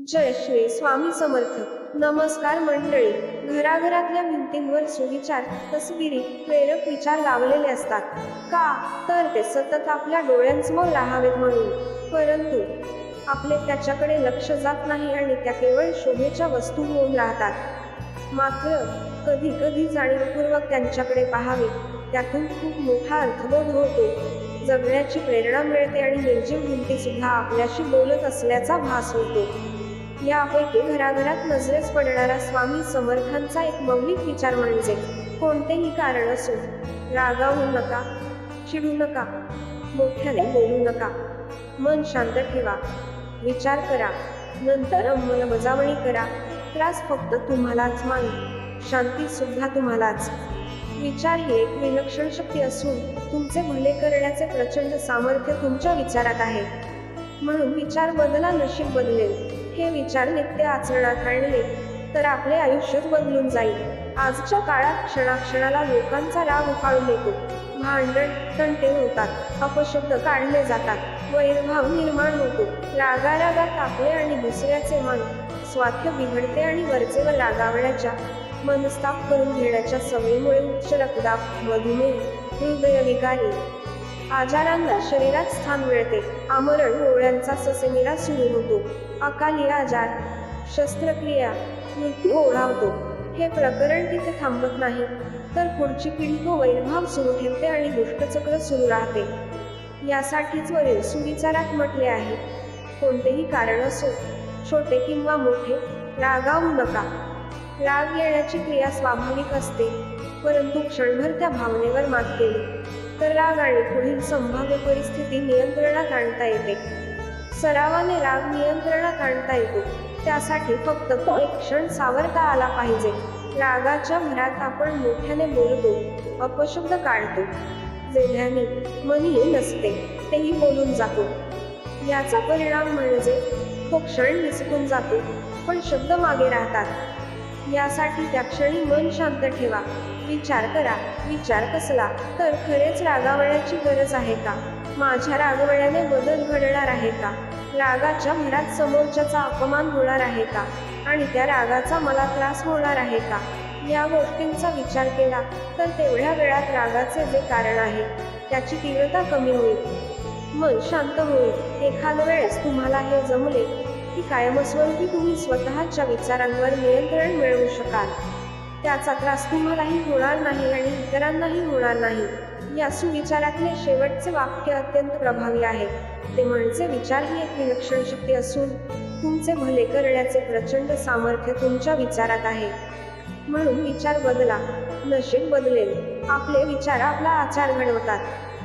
जय श्री स्वामी समर्थ. नमस्कार मंडळी. घराघरातल्या भिंतींवर सुविचार तसबिरी प्रेरक विचार लावलेले असतात. का? तर ते सतत आपल्या डोळ्यांसमोर राहावेत म्हणून. परंतु आपले त्याच्याकडे लक्ष जात नाही आणि त्या केवळ शोभेच्या वस्तू होऊन राहतात. मात्र कधी कधी जाणीवपूर्वक त्यांच्याकडे पाहावे त्यातून खूप मोठा अर्थबोध होतो. जगण्याची प्रेरणा मिळते आणि निर्जीव भिंती सुद्धा आपल्याशी बोलत असल्याचा भास होतो. यापैकी घराघरात नजरेस पडणारा स्वामी समर्थांचा एक मौलिक विचार म्हणजे कोणतेही कारण असो रागावू नका चिडू नका मोठ्याने बोलू नका. मन शांत ठेवा विचार करा नंतर अंमलबजावणी करा. त्रास फक्त तुम्हालाच मान शांती सुद्धा तुम्हालाच. विचार ही एक विलक्षण शक्ती असून तुमचे भले करण्याचे प्रचंड सामर्थ्य तुमच्या विचारात आहे. म्हणून विचार बदला नशीब बदलेल. हे विचार नित्य आचरणात आणले तर आपले आयुष्यच बदलून जाईल. आजच्या काळात क्षणाक्षणाला लोकांचा राग उफाळून येतो. भांडण तंटे होतात अपशब्द काढले जातात वैरभाव निर्माण होतो. रागारागात आपले आणि दुसऱ्याचे मन स्वास्थ्य बिघडते आणि वरचे व रागावण्याच्या मनस्ताप करून घेण्याच्या सवयीमुळे उच्च रक्तदाब मधुमेह हृदयविकारी आजारांना शरीरात स्थान मिळते. आमरण डोळ्यांचा ससेमिरा सुरू होतो. अकाली आजार शस्त्रक्रिया मृत्यू ओढावतो. हे प्रकरण तिथे थांबत नाही. तर पुढची पिढी तो वैरभाव सुरू ठेवते आणि दुष्टचक्र सुरू राहते. यासाठीच वरील सुविचारात म्हटले आहे. कोणतेही कारण असो छोटे किंवा मोठे रागावू नका. राग येण्याची क्रिया स्वाभाविक असते परंतु क्षणभर त्या भावनेवर मात केली. तर राग आणि पुढील संभाव्य परिस्थिती नियंत्रणात आणता येते. सरावाने राग नियंत्रणात आणता येतो. त्यासाठी फक्त तो एक क्षण सावरता आला पाहिजे. रागाच्या भरात आपण मोठ्याने बोलतो अपशब्द काढतो. जेव्हाने मनही नसते तेही बोलून जातो. याचा परिणाम म्हणजे तो क्षण निसटून जातो पण शब्द मागे राहतात. यासाठी त्या क्षणी मन शांत ठेवा. विचार करा विचार कसला? तर खरेच रागावण्याची गरज आहे का? माझ्या रागवण्याने बदल घडणार आहे का? रागाच्या भरात समोरच्याचा अपमान होणार आहे का? आणि त्या रागाचा मला त्रास होणार आहे का? या गोष्टींचा विचार केला तर तेवढ्या वेळात रागाचे जे कारण आहे त्याची तीव्रता कमी होईल. मन शांत होईल. एखाद्या वेळेस तुम्हाला हे जमले की कायमस्वरूपी तुम्ही स्वतःच्या विचारांवर नियंत्रण मिळवू शकाल. त्याचा त्रास तुम्हालाही होणार नाही आणि इतरांनाही होणार नाही. या सुविचारातले शेवटचे वाक्य अत्यंत प्रभावी आहे. ते म्हणजे विचार ही एक विलक्षण शक्ती असून तुमचे भले करण्याचे प्रचंड सामर्थ्य तुमच्या विचारात आहे. म्हणून विचार बदला नशीब बदलेल. आपले विचार आपला आचार घडवतात.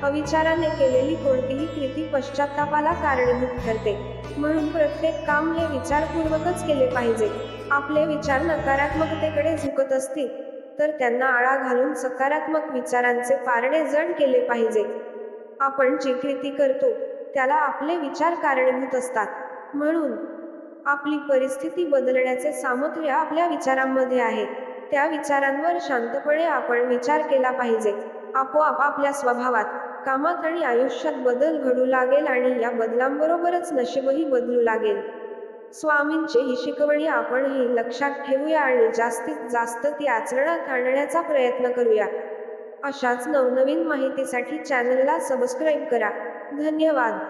अविचाराने केलेली कोणतीही कृती पश्चातापाला कारणीभूत ठरते. म्हणून प्रत्येक काम हे विचारपूर्वकच केले पाहिजे. आपले विचार नकारात्मकतेकडे झुकत असतील तर त्यांना आळा घालून सकारात्मक विचारांचे पारणे जड केले पाहिजे. आपण जी कृती करतो त्याला आपले विचार कारणीभूत असतात. म्हणून आपली परिस्थिती बदलण्याचे सामर्थ्य आपल्या विचारांमध्ये आहे. त्या विचारांवर शांतपणे आपण विचार केला पाहिजे. आपोआप आपल्या स्वभावात कामात आणि आयुष्यात बदल घडू लागेल आणि या बदलांबरोबरच नशीबही बदलू लागेल. स्वामींची ही शिकवणी आपणही लक्षात ठेवूया आणि जास्तीत जास्त ती आचरणात आणण्याचा प्रयत्न करूया. अशाच नवनवीन माहितीसाठी चॅनलला सबस्क्राईब करा. धन्यवाद.